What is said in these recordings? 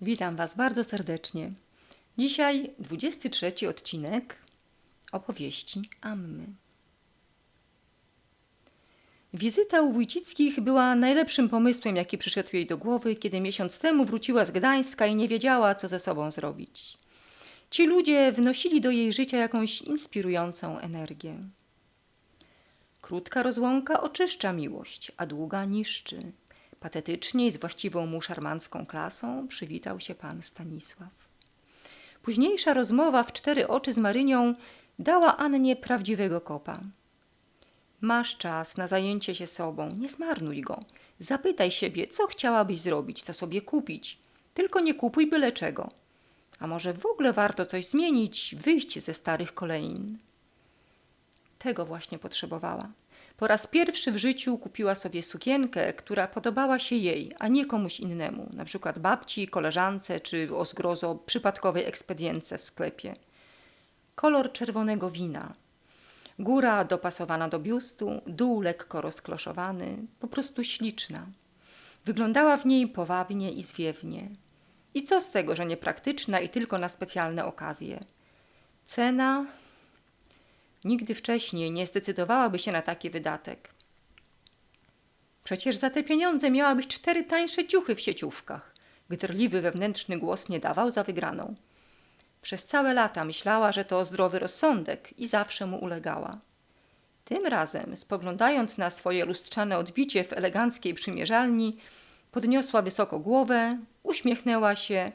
Witam Was bardzo serdecznie. Dzisiaj 23 odcinek opowieści Ammy. Wizyta u Wójcickich była najlepszym pomysłem, jaki przyszedł jej do głowy, kiedy miesiąc temu wróciła z Gdańska i nie wiedziała, co ze sobą zrobić. Ci ludzie wnosili do jej życia jakąś inspirującą energię. Krótka rozłąka oczyszcza miłość, a długa niszczy. Patetycznie i z właściwą mu szarmancką klasą przywitał się pan Stanisław. Późniejsza rozmowa w cztery oczy z Marynią dała Annie prawdziwego kopa. Masz czas na zajęcie się sobą, nie zmarnuj go. Zapytaj siebie, co chciałabyś zrobić, co sobie kupić. Tylko nie kupuj byle czego. A może w ogóle warto coś zmienić, wyjść ze starych kolejn. Tego właśnie potrzebowała. Po raz pierwszy w życiu kupiła sobie sukienkę, która podobała się jej, a nie komuś innemu, na przykład babci, koleżance czy o zgrozo przypadkowej ekspedience w sklepie. Kolor czerwonego wina. Góra dopasowana do biustu, dół lekko rozkloszowany, po prostu śliczna. Wyglądała w niej powabnie i zwiewnie. I co z tego, że niepraktyczna i tylko na specjalne okazje? Cena Nigdy wcześniej nie zdecydowałaby się na taki wydatek. Przecież za te pieniądze miałabyś cztery tańsze ciuchy w sieciówkach. Gdrliwy wewnętrzny głos nie dawał za wygraną. Przez całe lata myślała, że to zdrowy rozsądek i zawsze mu ulegała. Tym razem, spoglądając na swoje lustrzane odbicie w eleganckiej przymierzalni, podniosła wysoko głowę, uśmiechnęła się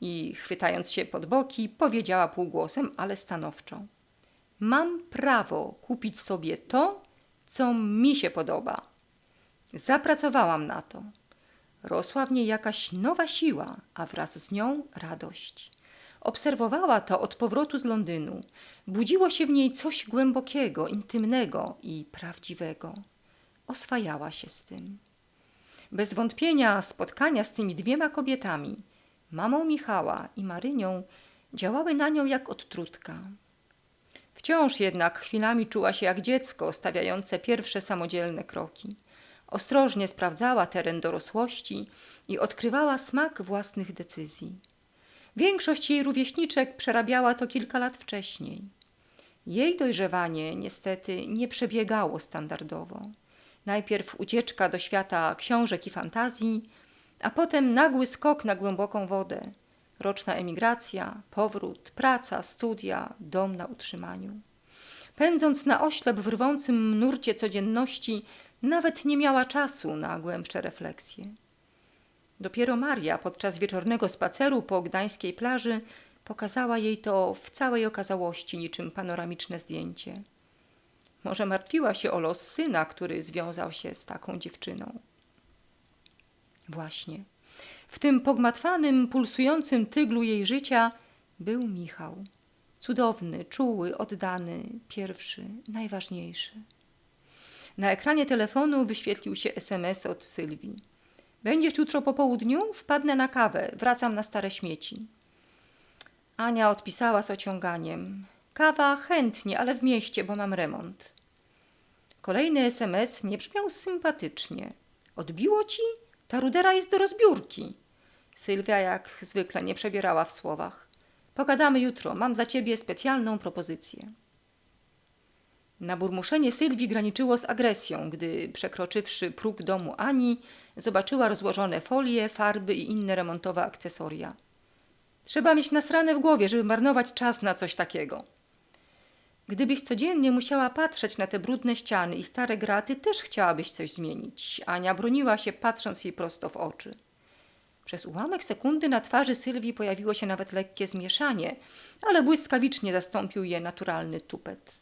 i, chwytając się pod boki, powiedziała półgłosem, ale stanowczo – Mam prawo kupić sobie to, co mi się podoba. Zapracowałam na to. Rosła w niej jakaś nowa siła, a wraz z nią radość. Obserwowała to od powrotu z Londynu. Budziło się w niej coś głębokiego, intymnego i prawdziwego. Oswajała się z tym. Bez wątpienia spotkania z tymi dwiema kobietami, mamą Michała i Marynią, działały na nią jak odtrutka. Wciąż jednak chwilami czuła się jak dziecko stawiające pierwsze samodzielne kroki. Ostrożnie sprawdzała teren dorosłości i odkrywała smak własnych decyzji. Większość jej rówieśniczek przerabiała to kilka lat wcześniej. Jej dojrzewanie niestety nie przebiegało standardowo. Najpierw ucieczka do świata książek i fantazji, a potem nagły skok na głęboką wodę – roczna emigracja, powrót, praca, studia, dom na utrzymaniu. Pędząc na oślep w rwącym nurcie codzienności, nawet nie miała czasu na głębsze refleksje. Dopiero Maria podczas wieczornego spaceru po gdańskiej plaży pokazała jej to w całej okazałości niczym panoramiczne zdjęcie. Może martwiła się o los syna, który związał się z taką dziewczyną. Właśnie. W tym pogmatwanym, pulsującym tyglu jej życia był Michał. Cudowny, czuły, oddany, pierwszy, najważniejszy. Na ekranie telefonu wyświetlił się SMS od Sylwii. Będziesz jutro po południu? Wpadnę na kawę, wracam na stare śmieci. Ania odpisała z ociąganiem. Kawa chętnie, ale w mieście, bo mam remont. Kolejny SMS nie brzmiał sympatycznie. Odbiło ci? Ta rudera jest do rozbiórki. Sylwia jak zwykle nie przebierała w słowach. Pogadamy jutro, mam dla ciebie specjalną propozycję. Naburmuszenie Sylwii graniczyło z agresją, gdy przekroczywszy próg domu Ani, zobaczyła rozłożone folie, farby i inne remontowe akcesoria. Trzeba mieć nasrane w głowie, żeby marnować czas na coś takiego. Gdybyś codziennie musiała patrzeć na te brudne ściany i stare graty, też chciałabyś coś zmienić. Ania broniła się, patrząc jej prosto w oczy. Przez ułamek sekundy na twarzy Sylwii pojawiło się nawet lekkie zmieszanie, ale błyskawicznie zastąpił je naturalny tupet.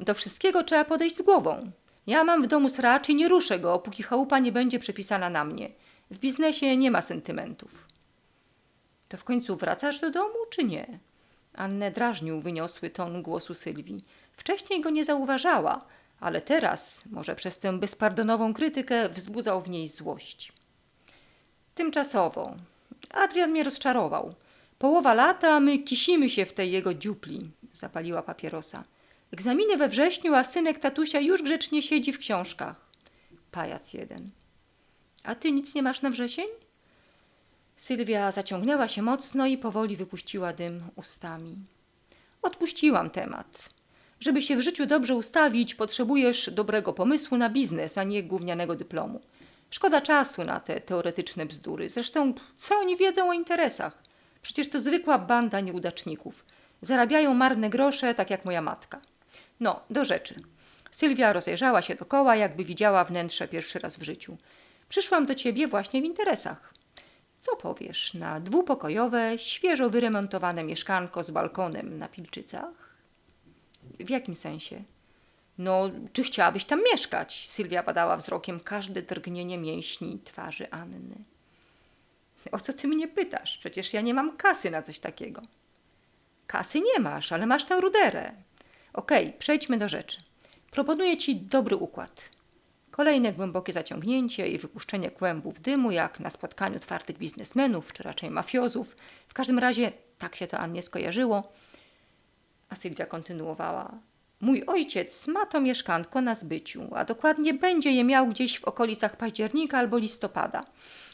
Do wszystkiego trzeba podejść z głową. Ja mam w domu sracz i nie ruszę go, póki chałupa nie będzie przepisana na mnie. W biznesie nie ma sentymentów. To w końcu wracasz do domu, czy nie? Annę drażnił wyniosły ton głosu Sylwii. Wcześniej go nie zauważała, ale teraz, może przez tę bezpardonową krytykę, wzbudzał w niej złość. Tymczasowo. Adrian mnie rozczarował. Połowa lata, my kisimy się w tej jego dziupli. Zapaliła papierosa. Egzaminy we wrześniu, a synek tatusia już grzecznie siedzi w książkach. Pajac jeden. A ty nic nie masz na wrzesień? Sylwia zaciągnęła się mocno i powoli wypuściła dym ustami. Odpuściłam temat. Żeby się w życiu dobrze ustawić, potrzebujesz dobrego pomysłu na biznes, a nie gównianego dyplomu. Szkoda czasu na te teoretyczne bzdury. Zresztą, co oni wiedzą o interesach? Przecież to zwykła banda nieudaczników. Zarabiają marne grosze, tak jak moja matka. No, do rzeczy. Sylwia rozejrzała się dokoła, jakby widziała wnętrze pierwszy raz w życiu. Przyszłam do ciebie właśnie w interesach. Co powiesz na dwupokojowe, świeżo wyremontowane mieszkanko z balkonem na Pilczycach? W jakim sensie? No, czy chciałabyś tam mieszkać? Sylwia badała wzrokiem każde drgnienie mięśni twarzy Anny. O co ty mnie pytasz? Przecież ja nie mam kasy na coś takiego. Kasy nie masz, ale masz tę ruderę. Okej, przejdźmy do rzeczy. Proponuję ci dobry układ. Kolejne głębokie zaciągnięcie i wypuszczenie kłębów dymu, jak na spotkaniu twardych biznesmenów, czy raczej mafiozów. W każdym razie tak się to Annie skojarzyło. A Sylwia kontynuowała. Mój ojciec ma to mieszkanko na zbyciu, a dokładnie będzie je miał gdzieś w okolicach października albo listopada.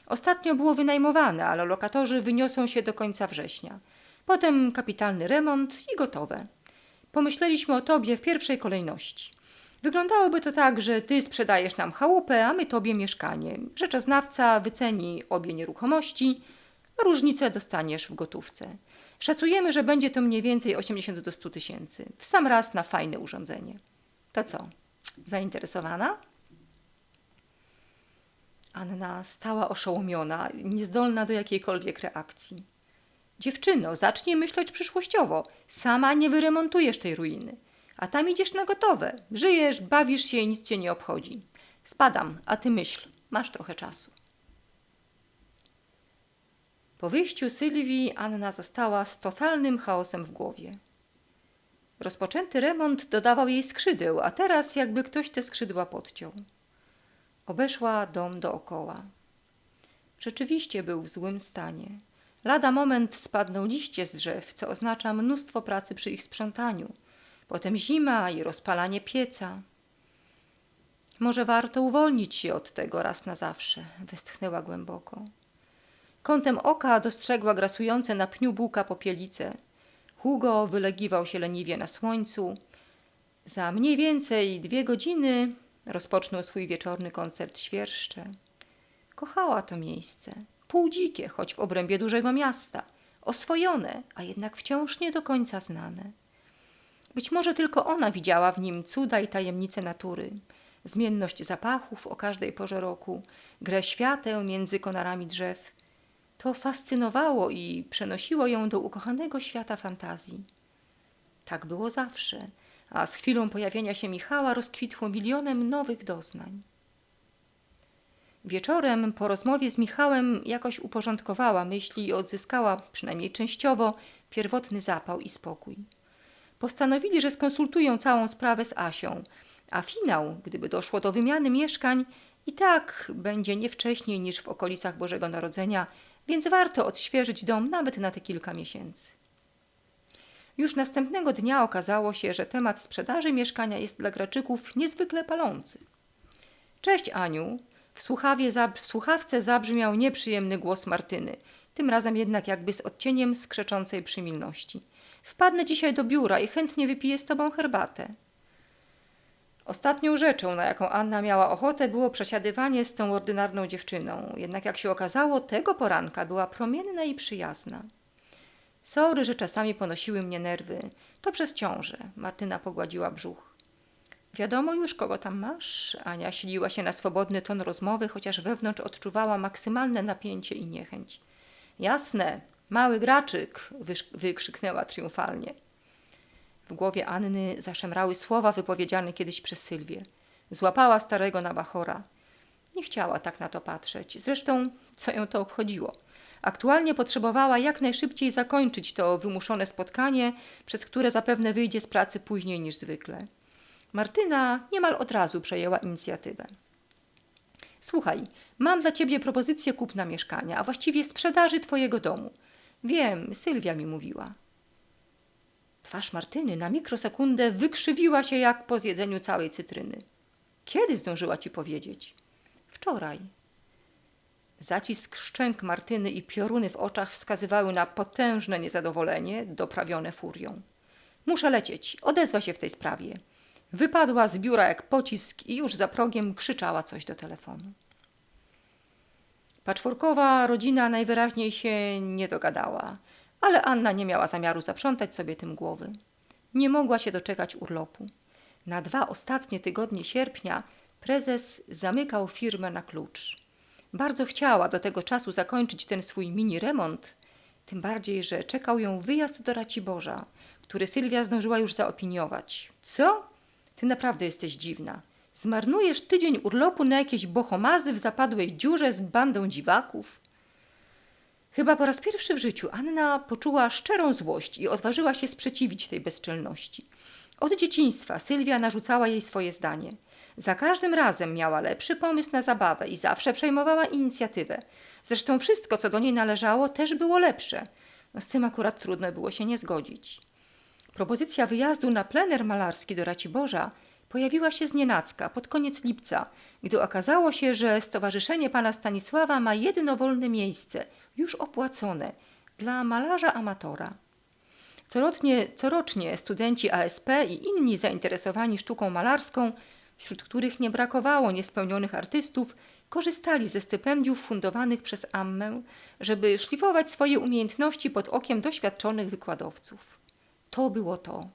Ostatnio było wynajmowane, ale lokatorzy wyniosą się do końca września. Potem kapitalny remont i gotowe. Pomyśleliśmy o tobie w pierwszej kolejności. Wyglądałoby to tak, że ty sprzedajesz nam chałupę, a my tobie mieszkanie. Rzeczoznawca wyceni obie nieruchomości, a różnicę dostaniesz w gotówce. Szacujemy, że będzie to mniej więcej 80 do 100 tysięcy. W sam raz na fajne urządzenie. To co? Zainteresowana? Anna stała oszołomiona, niezdolna do jakiejkolwiek reakcji. Dziewczyno, zacznij myśleć przyszłościowo. Sama nie wyremontujesz tej ruiny. A tam idziesz na gotowe. Żyjesz, bawisz się i nic cię nie obchodzi. Spadam, a ty myśl. Masz trochę czasu. Po wyjściu Sylwii Anna została z totalnym chaosem w głowie. Rozpoczęty remont dodawał jej skrzydeł, a teraz jakby ktoś te skrzydła podciął. Obeszła dom dookoła. Rzeczywiście był w złym stanie. Lada moment spadną liście z drzew, co oznacza mnóstwo pracy przy ich sprzątaniu. Potem zima i rozpalanie pieca. Może warto uwolnić się od tego raz na zawsze, westchnęła głęboko. Kątem oka dostrzegła grasujące na pniu bułka popielice. Hugo wylegiwał się leniwie na słońcu. Za mniej więcej dwie godziny rozpoczął swój wieczorny koncert świerszcze. Kochała to miejsce. Półdzikie, choć w obrębie dużego miasta. Oswojone, a jednak wciąż nie do końca znane. Być może tylko ona widziała w nim cuda i tajemnice natury. Zmienność zapachów o każdej porze roku, grę świateł między konarami drzew. To fascynowało i przenosiło ją do ukochanego świata fantazji. Tak było zawsze, a z chwilą pojawienia się Michała rozkwitło milionem nowych doznań. Wieczorem po rozmowie z Michałem jakoś uporządkowała myśli i odzyskała, przynajmniej częściowo, pierwotny zapał i spokój. Postanowili, że skonsultują całą sprawę z Asią, a finał, gdyby doszło do wymiany mieszkań, i tak będzie nie wcześniej niż w okolicach Bożego Narodzenia, więc warto odświeżyć dom nawet na te kilka miesięcy. Już następnego dnia okazało się, że temat sprzedaży mieszkania jest dla graczyków niezwykle palący. Cześć Aniu. W, słuchawie, w słuchawce zabrzmiał nieprzyjemny głos Martyny, tym razem jednak jakby z odcieniem skrzeczącej przymilności. Wpadnę dzisiaj do biura i chętnie wypiję z tobą herbatę. Ostatnią rzeczą, na jaką Anna miała ochotę, było przesiadywanie z tą ordynarną dziewczyną. Jednak jak się okazało, tego poranka była promienna i przyjazna. Sory, że czasami ponosiły mnie nerwy. To przez ciążę. Martyna pogładziła brzuch. Wiadomo już, kogo tam masz? Ania siliła się na swobodny ton rozmowy, chociaż wewnątrz odczuwała maksymalne napięcie i niechęć. Jasne, mały graczyk, wykrzyknęła triumfalnie. W głowie Anny zaszemrały słowa wypowiedziane kiedyś przez Sylwię. Złapała starego nabachora. Nie chciała tak na to patrzeć. Zresztą, co ją to obchodziło? Aktualnie potrzebowała jak najszybciej zakończyć to wymuszone spotkanie, przez które zapewne wyjdzie z pracy później niż zwykle. Martyna niemal od razu przejęła inicjatywę. Słuchaj, mam dla ciebie propozycję kupna mieszkania, a właściwie sprzedaży twojego domu. Wiem, Sylwia mi mówiła. Twarz Martyny na mikrosekundę wykrzywiła się jak po zjedzeniu całej cytryny. Kiedy zdążyła ci powiedzieć? Wczoraj. Zacisk szczęk Martyny i pioruny w oczach wskazywały na potężne niezadowolenie, doprawione furią. Muszę lecieć, odezwa się w tej sprawie. Wypadła z biura jak pocisk i już za progiem krzyczała coś do telefonu. Paczworkowa rodzina najwyraźniej się nie dogadała, ale Anna nie miała zamiaru zaprzątać sobie tym głowy. Nie mogła się doczekać urlopu. Na dwa ostatnie tygodnie sierpnia prezes zamykał firmę na klucz. Bardzo chciała do tego czasu zakończyć ten swój mini remont, tym bardziej, że czekał ją wyjazd do Raciborza, który Sylwia zdążyła już zaopiniować. Co? Ty naprawdę jesteś dziwna. Zmarnujesz tydzień urlopu na jakieś bohomazy w zapadłej dziurze z bandą dziwaków? Chyba po raz pierwszy w życiu Anna poczuła szczerą złość i odważyła się sprzeciwić tej bezczelności. Od dzieciństwa Sylwia narzucała jej swoje zdanie. Za każdym razem miała lepszy pomysł na zabawę i zawsze przejmowała inicjatywę. Zresztą wszystko, co do niej należało, też było lepsze. No z tym akurat trudno było się nie zgodzić. Propozycja wyjazdu na plener malarski do Raciborza pojawiła się znienacka pod koniec lipca, gdy okazało się, że Stowarzyszenie Pana Stanisława ma jedno wolne miejsce, już opłacone, dla malarza amatora. Corocznie, corocznie studenci ASP i inni zainteresowani sztuką malarską, wśród których nie brakowało niespełnionych artystów, korzystali ze stypendiów fundowanych przez Ammę, żeby szlifować swoje umiejętności pod okiem doświadczonych wykładowców. To było to.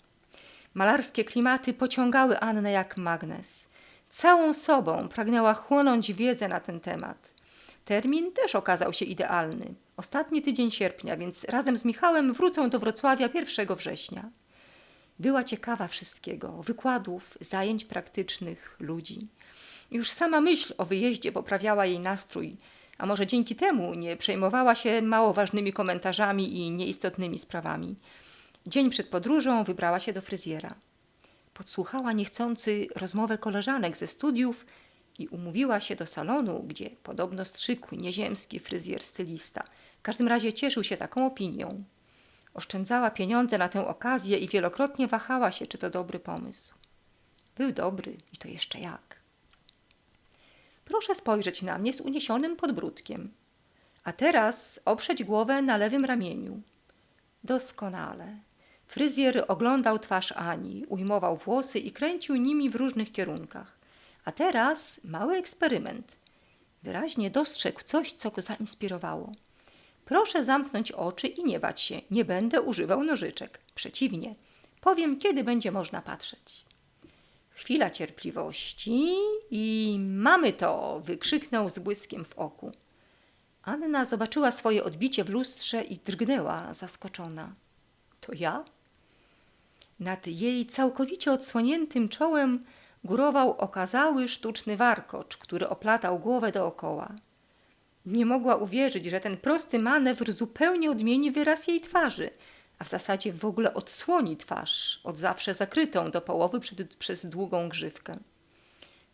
Malarskie klimaty pociągały Annę jak magnes. Całą sobą pragnęła chłonąć wiedzę na ten temat. Termin też okazał się idealny. Ostatni tydzień sierpnia, więc razem z Michałem wrócą do Wrocławia 1 września. Była ciekawa wszystkiego wykładów, zajęć praktycznych, ludzi. Już sama myśl o wyjeździe poprawiała jej nastrój, a może dzięki temu nie przejmowała się mało ważnymi komentarzami i nieistotnymi sprawami. Dzień przed podróżą wybrała się do fryzjera. Podsłuchała niechcący rozmowę koleżanek ze studiów i umówiła się do salonu, gdzie podobno strzykł nieziemski fryzjer stylista. W każdym razie cieszył się taką opinią. Oszczędzała pieniądze na tę okazję i wielokrotnie wahała się, czy to dobry pomysł. Był dobry i to jeszcze jak. Proszę spojrzeć na mnie z uniesionym podbródkiem. A teraz oprzeć głowę na lewym ramieniu. Doskonale. Fryzjer oglądał twarz Ani, ujmował włosy i kręcił nimi w różnych kierunkach. A teraz mały eksperyment. Wyraźnie dostrzegł coś, co go zainspirowało. Proszę zamknąć oczy i nie bać się, nie będę używał nożyczek. Przeciwnie, powiem, kiedy będzie można patrzeć. Chwila cierpliwości i mamy to! wykrzyknął z błyskiem w oku. Anna zobaczyła swoje odbicie w lustrze i drgnęła, zaskoczona. To ja? Nad jej całkowicie odsłoniętym czołem górował okazały sztuczny warkocz, który oplatał głowę dookoła. Nie mogła uwierzyć, że ten prosty manewr zupełnie odmieni wyraz jej twarzy, a w zasadzie w ogóle odsłoni twarz, od zawsze zakrytą do połowy przed, przez długą grzywkę.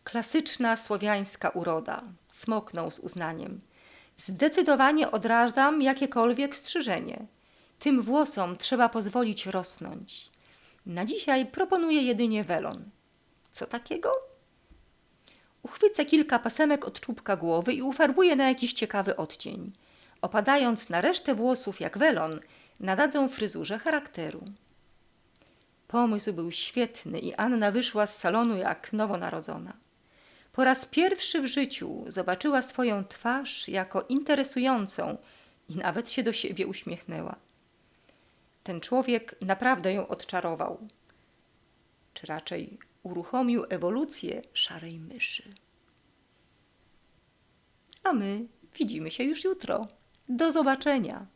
Klasyczna słowiańska uroda, smoknął z uznaniem. Zdecydowanie odradzam jakiekolwiek strzyżenie. Tym włosom trzeba pozwolić rosnąć. Na dzisiaj proponuję jedynie welon. Co takiego? Uchwycę kilka pasemek od czubka głowy i ufarbuję na jakiś ciekawy odcień. Opadając na resztę włosów jak welon, nadadzą fryzurze charakteru. Pomysł był świetny i Anna wyszła z salonu jak nowonarodzona. Po raz pierwszy w życiu zobaczyła swoją twarz jako interesującą i nawet się do siebie uśmiechnęła. Ten człowiek naprawdę ją odczarował, czy raczej uruchomił ewolucję szarej myszy. A my widzimy się już jutro. Do zobaczenia.